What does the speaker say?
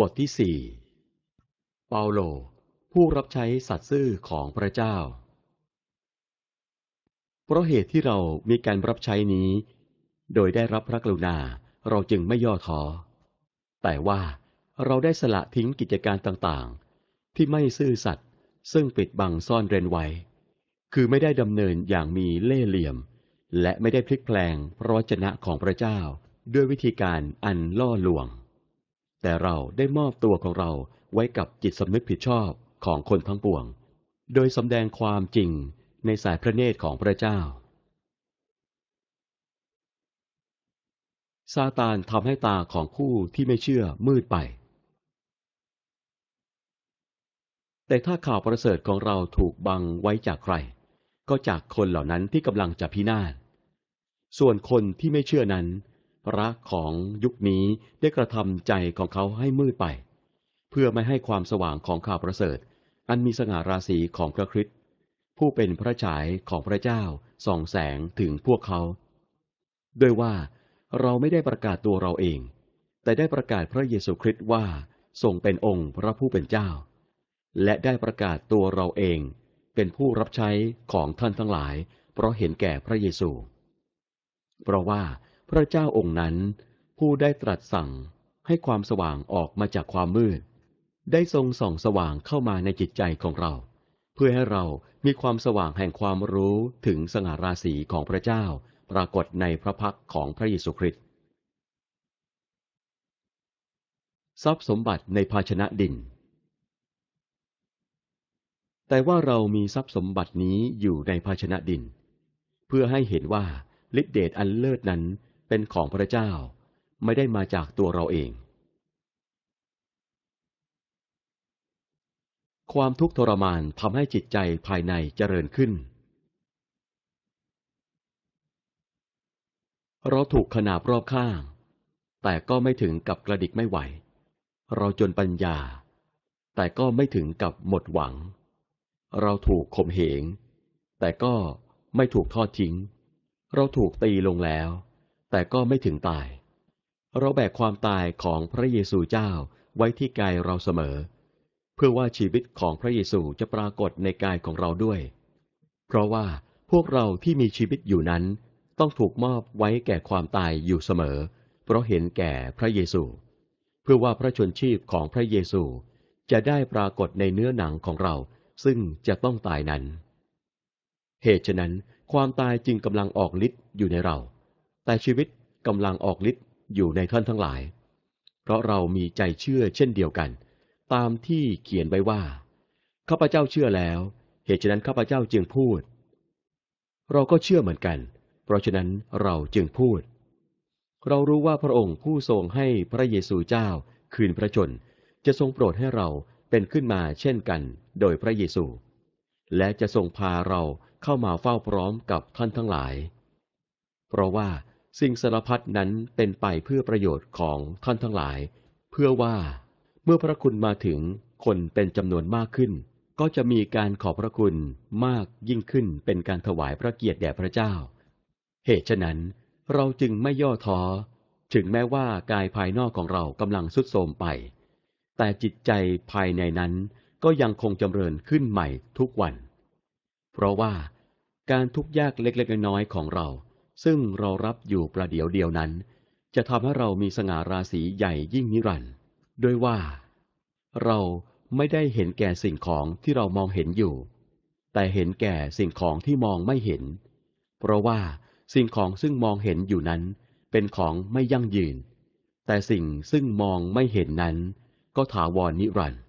บทที่สี่เปาโล ผู้รับใช้สัตย์ซื่อของพระเจ้า เพราะเหตุที่เรามีการรับใช้นี้ โดยได้รับพระกรุณาเราจึงไม่ย่อท้อ แต่ว่าเราได้สละทิ้งกิจการต่างๆ ที่ไม่ซื่อสัตย์ซึ่งปิดบังซ่อนเร้นไว้ คือไม่ได้ดำเนินอย่างมีเล่ห์เหลี่ยม และไม่ได้พลิกแปลงพระวจนะของพระเจ้า ด้วยวิธีการอันล่อลวง แต่เราได้มอบตัวของเราไว้กับจิตสำนึกผิดชอบของคนทั้งปวง โดยสำแดงความจริงในสายพระเนตรของพระเจ้า ซาตานทำให้ตาของผู้ที่ไม่เชื่อมืดไป แต่ถ้าข่าวประเสริฐของเราถูกบังไว้จากใคร ก็จากคนเหล่านั้นที่กำลังจะพินาศ ส่วนคนที่ไม่เชื่อนั้น พระของยุคนี้ได้กระทำใจของเขาให้มืดไป เพื่อไม่ให้ความสว่างของข่าวประเสริฐ อันมีสง่าราศีของพระคริสต์ผู้เป็นพระฉายของพระเจ้าส่องแสงถึงพวกเขาด้วยว่าเราไม่ได้ประกาศตัวเราเอง แต่ได้ประกาศพระเยซูคริสต์ว่าทรงเป็นองค์พระผู้เป็นเจ้า และได้ประกาศตัวเราเอง เป็นผู้รับใช้ของท่านทั้งหลาย เพราะเห็นแก่พระเยซู เพราะว่า พระเจ้าองค์นั้น ผู้ได้ตรัสสั่งให้ความสว่างออกมาจากความมืด ได้ทรงส่องสว่างเข้ามาในจิตใจของเรา เพื่อให้เรามีความสว่างแห่งความรู้ถึงสง่าราศีของพระเจ้าปรากฏในพระพักของพระเยซูคริสต์ทรัพย์สมบัติในภาชนะดิน แต่ว่าเรามีทรัพย์สมบัตินี้อยู่ในภาชนะดิน เพื่อให้เห็นว่าฤทธิเดชอันเลิศนั้น เป็นของพระเจ้าไม่ได้มาจากตัวเราเอง ความทุกข์ทรมานทำให้จิตใจภายในเจริญขึ้น เราถูกขนาบรอบข้าง แต่ก็ไม่ถึงกับกระดิกไม่ไหว เราจนปัญญา แต่ก็ไม่ถึงกับหมดหวัง เราถูกข่มเหง แต่ก็ไม่ถูกทอดทิ้ง เราถูกตีลงแล้ว แต่ก็ไม่ถึงตาย เราแบกความตายของพระเยซูเจ้าไว้ที่กายเราเสมอ เพื่อว่าชีวิตของพระเยซูจะปรากฏในกายของเราด้วย เพราะว่าพวกเราที่มีชีวิตอยู่นั้น ต้องถูกมอบไว้แก่ความตายอยู่เสมอ เพราะเห็นแก่พระเยซู เพื่อว่าพระชนชีพของพระเยซูจะได้ปรากฏในเนื้อหนังของเราซึ่งจะต้องตายนั้น เหตุฉะนั้นความตายจึงกำลังออกฤทธิ์อยู่ในเรา แต่ชีวิตกำลังออกฤทธิ์อยู่ในท่านทั้งหลาย เพราะเรามีใจเชื่อเช่นเดียวกัน ตามที่เขียนไว้ว่า ข้าพเจ้าเชื่อแล้ว เหตุฉะนั้นข้าพเจ้าจึงพูด เราก็เชื่อเหมือนกัน เพราะฉะนั้นเราจึงพูด เรารู้ว่าพระองค์ผู้ทรงให้พระเยซูเจ้าคืนพระชน จะทรงโปรดให้เราเป็นขึ้นมาเช่นกัน โดยพระเยซู และจะทรงพาเราเข้ามาเฝ้าพร้อมกับท่านทั้งหลาย เพราะว่า สิ่งสารพัดนั้นเป็นไปเพื่อประโยชน์ของท่านทั้งหลาย เพื่อว่า เมื่อพระคุณมาถึงคนเป็นจำนวนมากขึ้น ก็จะมีการขอบพระคุณมากยิ่งขึ้นเป็นการถวายพระเกียรติแด่พระเจ้า เหตุฉะนั้น เราจึงไม่ย่อท้อ ถึงแม้ว่ากายภายนอกของเรากำลังสุดโทรมไป แต่จิตใจภายในนั้นก็ยังคงจำเริญขึ้นใหม่ทุกวัน เพราะว่าการทุกข์ยากเล็กๆน้อยๆของเรา ซึ่งเรารับอยู่ประเดี๋ยวเดียวนั้น จะทำให้เรามีสง่าราศีใหญ่ยิ่งนิรันดร์โดยว่า เราไม่ได้เห็นแก่สิ่งของที่เรามองเห็นอยู่ แต่เห็นแก่สิ่งของที่มองไม่เห็น เพราะว่าสิ่งของซึ่งมองเห็นอยู่นั้น เป็นของไม่ยั่งยืน แต่สิ่งซึ่งมองไม่เห็นนั้น ก็ถาวรนิรันดร์